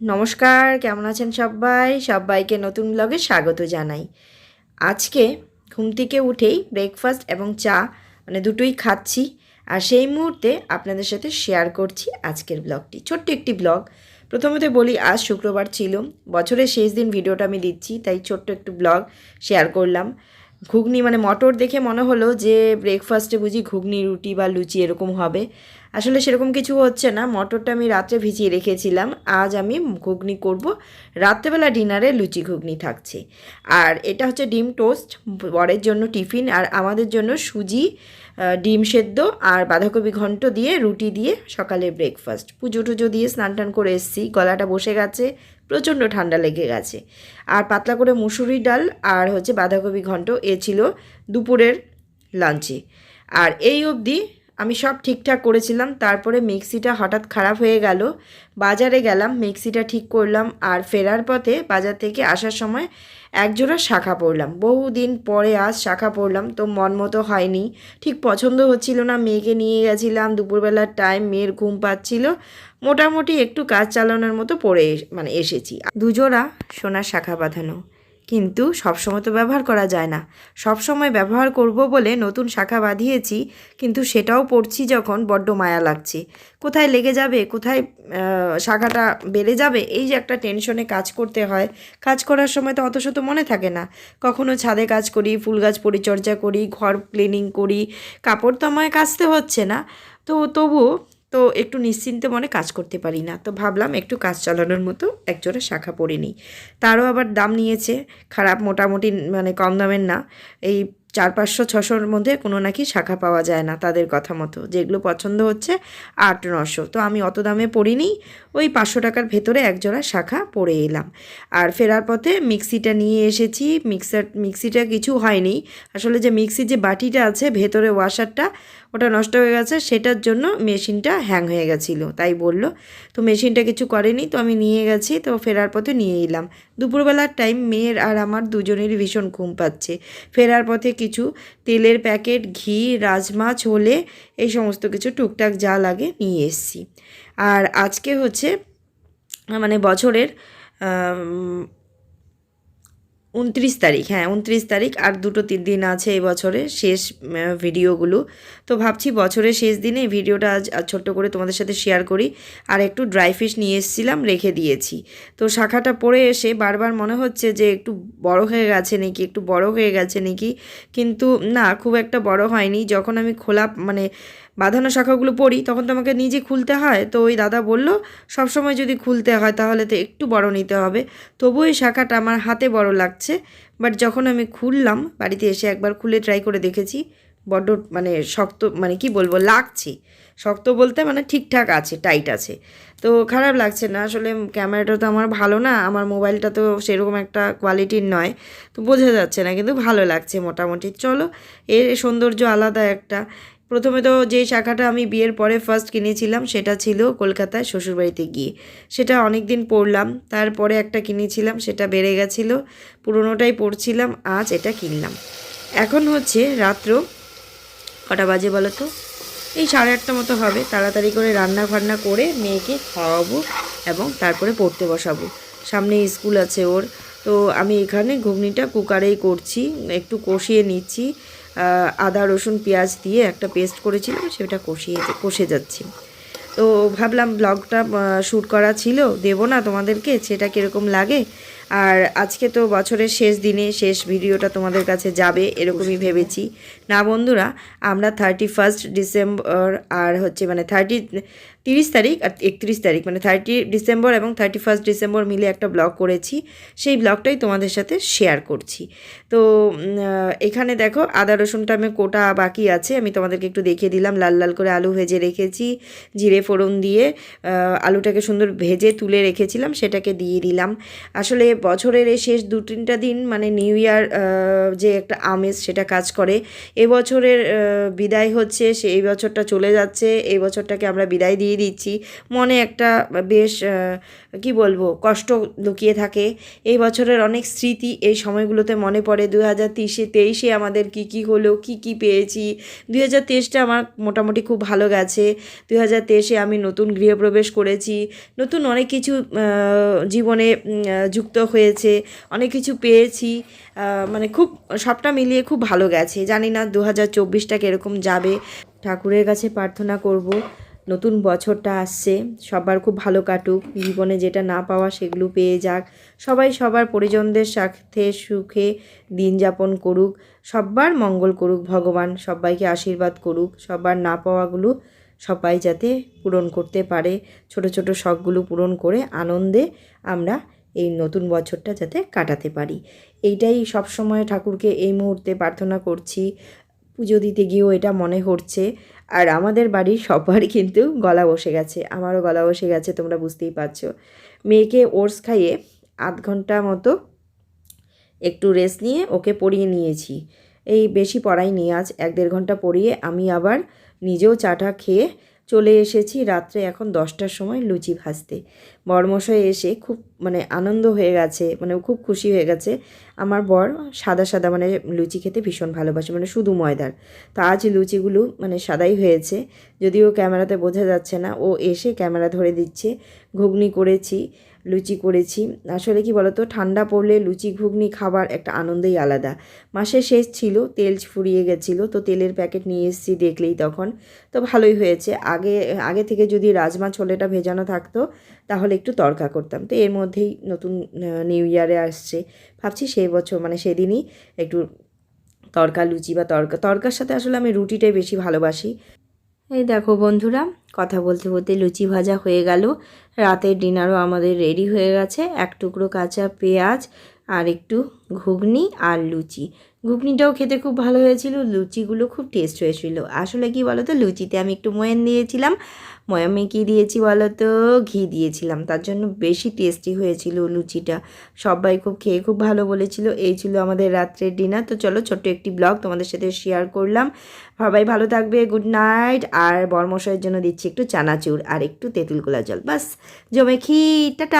নমস্কার, কেমন আছেন সবাই? সবাইকে নতুন ব্লগে স্বাগত জানাই। আজকে ঘুম থেকে উঠেই ব্রেকফাস্ট এবং চা মানে দুটোই খাচ্ছি। আর সেই মুহূর্তে আপনাদের সাথে শেয়ার করছি আজকের ব্লগটি ছোট্ট একটি ব্লগ প্রথমত বলি, আজ শুক্রবার ছিল। বছরের শেষ দিন ভিডিওটা আমি দিচ্ছি, তাই ছোট্ট একটু ব্লগ শেয়ার করলাম। ঘুগনি মানে মটর দেখে মনে হলো যে ব্রেকফাস্টে বুঝি ঘুগনি, রুটি বা লুচি এরকম হবে। আসলে সেরকম কিছু হচ্ছে না, মটরটা আমি রাত্রে ভিজিয়ে রেখেছিলাম, আজ আমি ঘুগনি করব। রাত্রেবেলা ডিনারে লুচি ঘুগনি থাকছে। আর এটা হচ্ছে ডিম টোস্ট বরের জন্য টিফিন আর আমাদের জন্য সুজি ডিম সেদ্ধ আর বাঁধাকপি ঘন্ট দিয়ে, রুটি দিয়ে সকালে ব্রেকফাস্ট পুজো টুজো দিয়ে স্নান টান করে এসেছি, গলাটা বসে গেছে, প্রচণ্ড ঠান্ডা লেগে গেছে। আর পাতলা করে মুসুরি ডাল আর হচ্ছে বাঁধাকপি ঘন্ট, এ ছিল দুপুরের লাঞ্চে আর এই অবধি আমি সব ঠিকঠাক করেছিলাম, তারপরে মিক্সিটা হঠাৎ খারাপ হয়ে গেল। বাজারে গেলাম, মিক্সিটা ঠিক করলাম আর ফেরার পথে বাজার থেকে আসার সময় একজোড়া শাখা পরলাম। বহুদিন পরে আজ শাখা পরলাম, তো মন মতো হয়নি। ঠিক পছন্দ হচ্ছিল না, মেয়েকে নিয়ে গেছিলাম, দুপুরবেলার টাইম মেয়ের ঘুম পাচ্ছিল। মোটামুটি একটু কাজ চালানোর মতো পরে মানে এসেছি। দুজোড়া সোনার শাখা বাঁধানো। কিন্তু সবসময় তো ব্যবহার করা যায় না। সবসময় ব্যবহার করব বলে নতুন শাখা বাঁধিয়েছি, কিন্তু সেটাও পড়ছি যখন বড্ড মায়া লাগছে। কোথায় লেগে যাবে, কোথায় শাখাটা বেড়ে যাবে, এই যে একটা টেনশনে কাজ করতে হয়। কাজ করার সময় তো অত শত মনে থাকে না। কখনো ছাদে কাজ করি, ফুল গাছ পরিচর্যা করি, ঘর ক্লিনিং করি, কাপড় তো আমায় কাচতে হচ্ছে না। তো তবুও তো একটু নিশ্চিন্তে মনে কাজ করতে পারি না। তো ভাবলাম একটু কাজ চালানোর মতো একজোড়া শাখা পরে নিই। তারও আবার দাম নিয়েছে, খারাপ মোটামুটি মানে কম দামের না। এই চার পাঁচশো, ছশোর মধ্যে কোনো নাকি শাখা পাওয়া যায় না তাদের কথা মতো। যেগুলো পছন্দ হচ্ছে আট, নশো। তো আমি অত দামে পড়িনি ওই পাঁচশো টাকার ভেতরে একজোড়া শাখা পরে এলাম। আর ফেরার পথে মিক্সিটা নিয়ে এসেছি, মিক্সার, মিক্সিটা কিছু হয়নি। আসলে যে মিক্সির যে বাটিটা আছে, ভেতরে ওয়াশারটা ওটা নষ্ট হয়ে গেছে, সেটার জন্য মেশিনটা হ্যাং হয়ে গেছিল। তাই বলল, তো মেশিনটা কিছু করেনি, তো আমি নিয়ে গেছি, তো ফেরার পথে নিয়ে এলাম। দুপুরবেলার টাইম মেয়ের আর আমার দুজনেরই ভীষণ ঘুম পাচ্ছে। ফেরার পথে কিছু তেলের প্যাকেট, ঘি রাজমা ছোলে এই সমস্ত কিছু টুকটাক যা লাগে নিয়ে এসেছি। আর আজকে হচ্ছে মানে বছরের উনত্রিশ তারিখ হ্যাঁ উনত্রিশ তারিখ আর দুটো তিন দিন আছে এই বছরে শেষ ভিডিওগুলো। তো ভাবছি বছরের শেষ দিনে ভিডিওটা আজ ছোট্ট করে তোমাদের সাথে শেয়ার করি। আর একটু ড্রাই ফিশ নিয়ে এসেছিলাম, রেখে দিয়েছি। তো শাখাটা পরে এসে বারবার মনে হচ্ছে যে একটু বড় হয়ে গেছে নাকি, একটু বড় হয়ে গেছে নাকি। কিন্তু না, খুব একটা বড় হয়নি। যখন আমি খোলা মানে বাঁধানো শাখাগুলো পড়ি, তখন তো আমাকে নিজে খুলতে হয়। তো ওই দাদা বলল, সবসময় যদি খুলতে হয় তাহলে তো একটু বড় নিতে হবে। তবু এই শাখাটা আমার হাতে বড় লাগছে। বাট যখন আমি খুললাম, বাড়িতে এসে একবার খুলে ট্রাই করে দেখেছি, বড্ড মানে শক্ত মানে কি বলব, লাগছে। শক্ত বলতে মানে ঠিকঠাক আছে টাইট আছে। তো খারাপ লাগছে না, আসলে ক্যামেরাটা তো আমার ভালো না, আমার মোবাইলটা তো সেরকম একটা কোয়ালিটির নয়। তো বোঝা যাচ্ছে না, কিন্তু ভালো লাগছে মোটামুটি। চলো, এর সৌন্দর্য আলাদা একটা। প্রথমে তো যে শাখাটা আমি বিয়ের পরে ফার্স্ট কিনেছিলাম, সেটা ছিল কলকাতায় শ্বশুরবাড়িতে গিয়ে। সেটা অনেক দিন পরলাম, তারপরে একটা কিনেছিলাম, সেটা বেড়ে গেছিল, পুরোনোটাই পরছিলাম, আজ এটা কিনলাম। এখন হচ্ছে রাত্র কটা বাজে বলো তো? এই সাড়ে আটটা মতো হবে, তাড়াতাড়ি করে রান্না ফান্না করে মেয়েকে খাওয়াবো এবং তারপরে পড়তে বসাবো। সামনে স্কুল আছে ওর তো আমি এখানে ঘুগনিটা কুকারেই করছি একটু কষিয়ে নিচ্ছি। আদা রসুন পেঁয়াজ দিয়ে একটা পেস্ট করেছিলাম সেটা কষিয়ে কষে যাচ্ছি। তো ভাবলাম ব্লগটা শ্যুট করা ছিল দেবো না তোমাদেরকে সেটা কীরকম লাগে? আর আজকে তো বছরের শেষ দিনে শেষ ভিডিওটা তোমাদের কাছে যাবে এরকমই ভেবেছি। না বন্ধুরা আমরা থার্টি ফার্স্ট ডিসেম্বর আর হচ্ছে মানে থার্টি তিরিশ তারিখ আর একত্রিশ তারিখ মানে থার্টি ডিসেম্বর এবং থার্টি ফার্স্ট ডিসেম্বর মিলে একটা ব্লগ করেছি। সেই ব্লগটাই তোমাদের সাথে শেয়ার করছি। তো এখানে দেখো আদা রসুনটা আমি কোটা বাকি আছে। আমি তোমাদেরকে একটু দেখিয়ে দিলাম। লাল লাল করে আলু ভেজে রেখেছি। জিরে, ফোড়ন দিয়ে আলুটাকে সুন্দর ভেজে তুলে রেখেছিলাম, সেটাকে দিয়ে দিলাম। আসলে বছরের এই শেষ দু তিনটা দিন মানে নিউ ইয়ার যে একটা আমেজ সেটা কাজ করে। এবছরের বিদায় হচ্ছে, সে এই বছরটা চলে যাচ্ছে। এই বছরটাকে আমরা বিদায় দিয়ে দিচ্ছি। মনে একটা বেশ কি বলব, কষ্ট লুকিয়ে থাকে। এই বছরের অনেক স্মৃতি এই সময়গুলোতে মনে পড়ে। দু হাজার তেইশে তেইশে আমাদের কি কি হলো, কি কি পেয়েছি। দুই হাজার তেইশটা আমার মোটামুটি খুব ভালো গেছে। দুই হাজার তেইশে আমি নতুন গৃহপ্রবেশ করেছি। নতুন অনেক কিছু জীবনে যুক্ত হয়েছে। অনেক কিছু পেয়েছি। মানে খুব, সবটা মিলিয়ে খুব ভালো গেছে। জানি না দু হাজার চব্বিশটা কীরকম যাবে। ঠাকুরের কাছে প্রার্থনা করব। নতুন বছরটা আসছে, সবার খুব ভালো কাটুক, জীবনে যেটা না পাওয়া সেগুলো পেয়ে যাক। সবাই সবার পরিজনদের সাথে সুখে দিন যাপন করুক সবার মঙ্গল করুক ভগবান সবাইকে আশীর্বাদ করুক সবার না পাওয়াগুলো সবাই যাতে পূরণ করতে পারে, ছোট ছোট শখগুলো পূরণ করে আনন্দে আমরা এই নতুন বছরটা যাতে কাটাতে পারি। এইটাই সবসময় ঠাকুরকে এই মুহূর্তে প্রার্থনা করছি। পুজো দিতে গিয়েও এটা মনে হচ্ছে। আর আমাদের বাড়ির সবার কিন্তু গলা বসে গেছে। আমারও গলা বসে গেছে, তোমরা বুঝতেই পারছ। মেয়েকে ওটস খাইয়ে আধ ঘণ্টা মতো একটু রেস্ট নিয়ে ওকে পড়িয়ে নিয়েছি। এই বেশি পড়াইনি, আজ এক দেড় ঘণ্টা পড়িয়ে আমি আবার নিজেও চাটা খেয়ে চলে এসেছি রাত্রে এখন দশটার সময় লুচি ভাজতে। বরমশাই এসে খুব মানে আনন্দ হয়ে গেছে মানে খুব খুশি হয়ে গেছে। আমার বর সাদা সাদা মানে লুচি খেতে ভীষণ ভালোবাসে মানে শুধু ময়দার। তা আজ লুচিগুলো মানে সাদাই হয়েছে, যদিও ক্যামেরাতে বোঝা যাচ্ছে না। ও এসে ক্যামেরা ধরে দিচ্ছে, ঘুগনি করেছি লুচি করেছি। আসলে কি বলতো, ঠান্ডা পড়লে লুচি ঘুগনি খাবার একটা আনন্দই আলাদা। মাসের শেষ ছিল, তেল ফুরিয়ে গেছিল, তো তেলের প্যাকেট নিয়ে এসেছি দেখলেই তখন। তো ভালোই হয়েছে। আগে আগে থেকে যদি রাজমা ছোলেটা ভেজানো থাকতো, তাহলে একটু তরকা করতাম। তো এর মধ্যেই নতুন নিউ ইয়ারে আসছে। ভাবছি সেই বছর মানে সেদিনই একটু তরকা লুচি বা তরকা, তরকার সাথে আসলে আমি রুটিটাই বেশি ভালোবাসি। এই দেখো বন্ধুরা, কথা বলতে বলতে লুচি ভাজা হয়ে গেল। রাতের ডিনারও আমাদের রেডি হয়ে গেছে। এক টুকরো কাঁচা পেঁয়াজ আর একটু ঘুগনি আর লুচি। ঘুগনিটাও খেতে খুব ভালো হয়েছিল, লুচিগুলো খুব টেস্ট হয়েছিল। আসলে কি বলো তো লুচিতে আমি একটু ময়ান দিয়েছিলাম। ময়ামে কী দিয়েছি বলো তো ঘি দিয়েছিলাম। তার জন্য বেশি টেস্টি হয়েছিল লুচিটা। সবাই খুব খেয়ে খুব ভালো বলেছিল। এই ছিল আমাদের রাত্রের ডিনার তো চলো, ছোট্ট একটি ব্লগ তোমাদের সাথে শেয়ার করলাম। সবাই ভালো থাকবে গুড নাইট আর বর্মশাইয়ের জন্য দিচ্ছি একটু চানাচুর আর একটু তেঁতুল গোলা জল। বাস, জমে খি টাটা।